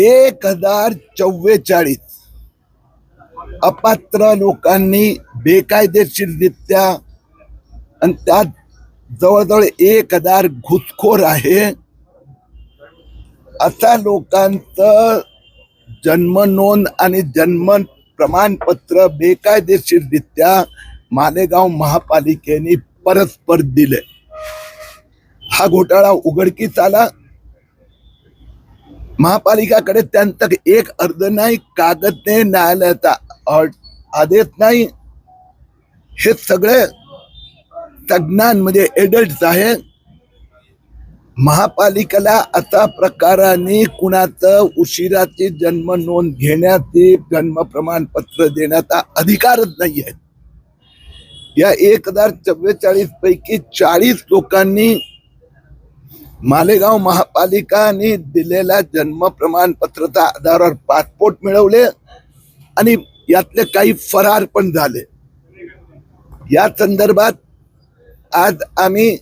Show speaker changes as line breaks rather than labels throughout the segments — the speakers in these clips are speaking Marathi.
एक हजार चव्वेचाळीस. अपात्र लोकांनी बेकायदेशीररित्या आणि त्यात जवळजवळ एक हजार घुसखोर आहे. असा लोकांचं जन्म नोंद आणि जन्म प्रमाणपत्र बेकायदेशीररित्या मालेगाव महापालिकेने परस्पर दिले. हा घोटाळा उघडकीस आला. महापालिकाकडे त्यांत एक अर्ज नाही कागद नाही न्यायालयाचा आदेश नाही. हे सगळे तज्ञांमध्ये एडल्ट आहे. महापालिकेला अशा प्रकाराने कुणाचं उशिराची जन्म नोंद घेण्याचे जन्म प्रमाणपत्र देण्याचा अधिकारच नाही आहे या एक हजार चव्वेचाळीस पैकी चाळीस लोकांनी मालेगाव महापालिकाने दिलेल्या जन्म प्रमाणपत्राच्या आधारावर पासपोर्ट मिळवले आणि यातले काही फरार पण झाले. या संदर्भात आज आम्ही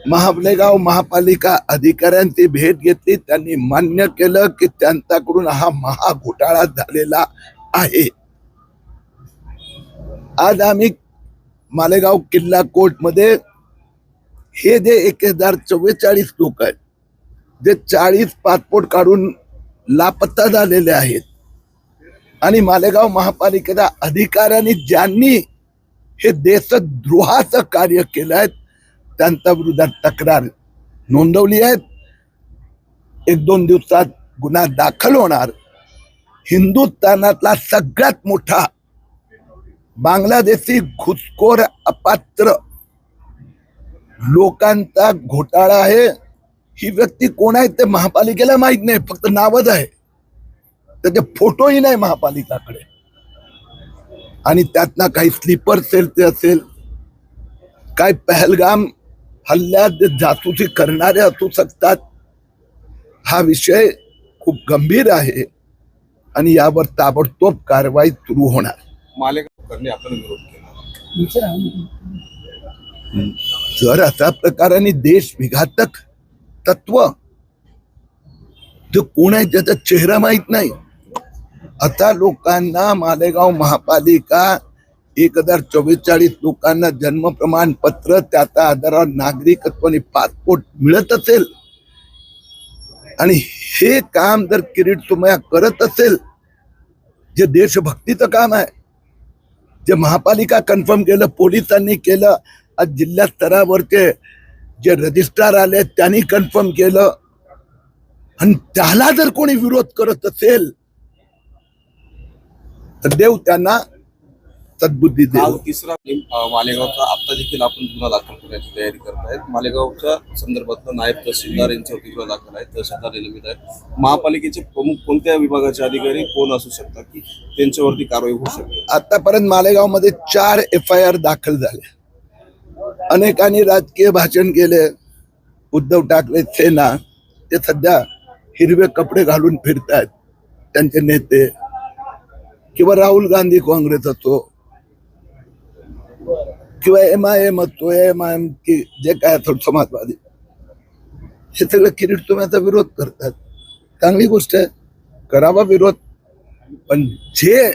महाबलेगाव महापालिका अधिकाऱ्यांची भेट घेतली. त्यांनी मान्य केलं की त्यांच्याकडून हा महाघोटाळा झालेला आहे. आज आम्ही मालेगाव किल्ला कोर्टमध्ये हे जे एक हजार चव्वेचाळीस लोक आहेत जे चाळीस पासपोर्ट काढून लापत्ता झालेले आहेत आणि मालेगाव महापालिकेच्या अधिकाऱ्यांनी ज्यांनी हे देशद्रोहाचं कार्य केलं आहे त्यांच्या विरोधात तक्रार नोंदवली आहेत. एक दोन दिवसात गुन्हा दाखल होणार. हिंदुस्थानातला सगळ्यात मोठा बांगलादेशी घुसखोर अपात्र लोकांचा घोटाळा आहे. ही व्यक्ती कोण आहे ते महापालिकेला माहीत नाही. फक्त नावच आहे. त्याचे फोटोही नाही महापालिकाकडे. आणि त्यातनं काही स्लीपर सेलचे असेल काय पहलगाम हल्ल्यात जासूसी करणारे असू शकतात हा विषय खूप गंभीर आहे आणि यावर ताबडतोब कारवाई सुरू होणार.
मालेगाव करणे आपण विरोध केला.
जर अशा प्रकाराने देश विघातक तत्व जो कोण आहे त्याचा चेहरा माहीत नाही? आता लोकांना मालेगाव महापालिका एक हजार चव्वेचाळीस लोकांना जन्म प्रमाणपत्र त्याचा आधारावर नागरिकत्व आणि पासपोर्ट मिळत असेल. आणि हे काम जर किरीट सुमया करत असेल जे देशभक्तीचं काम आहे जे महापालिका कन्फर्म केलं पोलिसांनी केलं आज जिल्हा स्तरावरचे जे रजिस्ट्रार आले त्यांनी कन्फर्म केलं. आणि त्याला जर कोणी विरोध करत असेल तर देव त्यांना सद्बुद्धी देव
तिसरा मालेगावचा. आता देखील आपण गुन्हा दाखल करण्याची तयारी करतायत मालेगावच्या संदर्भात नायब तहसीलदार यांच्यावरती गुन्हा दाखल आहे. तहसीलदार निलंबित आहेत. महापालिकेचे प्रमुख कोणत्या विभागाचे अधिकारी कोण असू शकतात की त्यांच्यावरती कारवाई होऊ शकते?
आतापर्यंत मालेगावमध्ये चार एफ आय आर दाखल झाले. अनेकांनी राजकीय भाषण केले. उद्धव ठाकरे सेना ते सध्या हिरवे कपडे घालून फिरतात त्यांचे नेते. किंवा राहुल गांधी काँग्रेस असो. किंवा एम आय एम असतो एम आय एम की जे काय असो समाजवादी. हे सगळं किरीट तुम्हाला विरोध करतात चांगली गोष्ट आहे. करावा विरोध. पण जे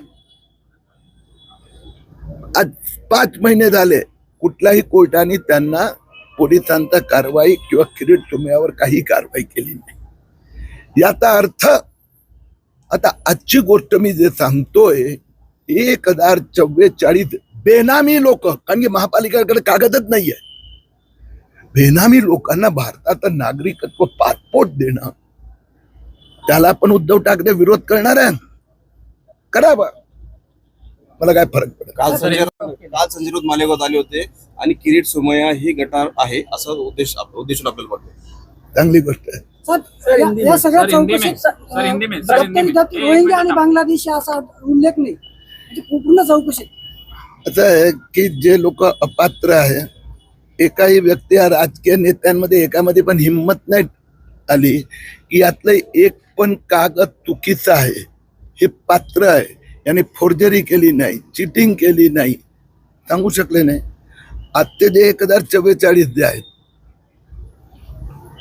आज पाच महिने झाले कुठल्याही कोर्टाने त्यांना पोलिसांचा कारवाई किंवा किरीट तुम्यावर काही कारवाई केली नाही. याचा अर्थ आता आजची गोष्ट मी जे सांगतोय एक हजार चव्वेचाळीस बेनामी लोक कारण की महापालिकेकडे कागदच नाहीये. बेनामी लोकांना भारताचं नागरिकत्व पासपोर्ट देणं त्याला पण उद्धव ठाकरे विरोध करणार आहे करावा मला काय फरक पडत
काल संजय मालेगावात आले होते आणि किरीट सोमय्या ही गटार आहे असा उद्देश उद्देशून आपल्याला वाटतो.
चांगली गोष्ट आहे.
सर या- सगळ्या. चौकशीत रोहिंग्या आणि. बांगलादेशी असा उल्लेख नाही. म्हणजे पूर्ण चौकशी
असं आहे की जे लोक अपात्र आहे एकाही व्यक्ती या राजकीय नेत्यांमध्ये एकामध्ये पण हिंमत नाही आली की यातलं एक पण कागद चुकीचा आहे. हे पात्र आहे. याने फोर्जरी केली नाही चिटिंग केली नाही. सांगू शकले नाही. आत्ते जे एक हजार चव्वेचाळीस जे आहेत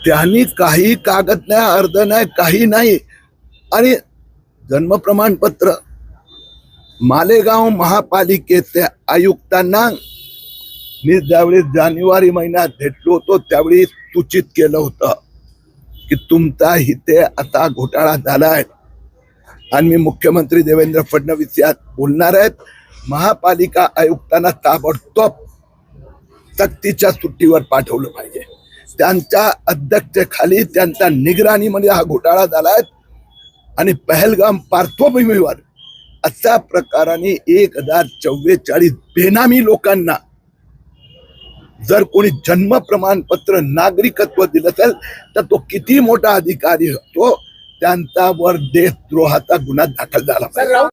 त्यांनी काही कागद नाही अर्ध नाही काही नाही. आणि जन्म प्रमाणपत्र मालेगाव महापालिकेच्या आयुक्तांना मी ज्यावेळी जानेवारी महिन्यात भेटलो होतो त्यावेळी सूचित केलं होतं की तुमचा इथे आता घोटाळा झालाय. आणि मी मुख्यमंत्री देवेंद्र फडणवीस यात बोलणार आहेत. महापालिका आयुक्तांना ताबडतोब सक्तीच्या सुट्टीवर पाठवलं पाहिजे. त्यांच्या अध्यक्षतेखाली त्यांच्या निगराणीमध्ये हा घोटाळा झालाय. आणि पहलगाम पार्श्वभूमीवर अशा प्रकाराने एक हजार चव्वेचाळीस बेनामी लोकांना जर कोणी जन्म प्रमाणपत्र नागरिकत्व दिलं असेल तर तो किती मोठा अधिकारी होतो त्यांच्यावर देशद्रोहाचा गुन्हा दाखल झाला पाहिजे.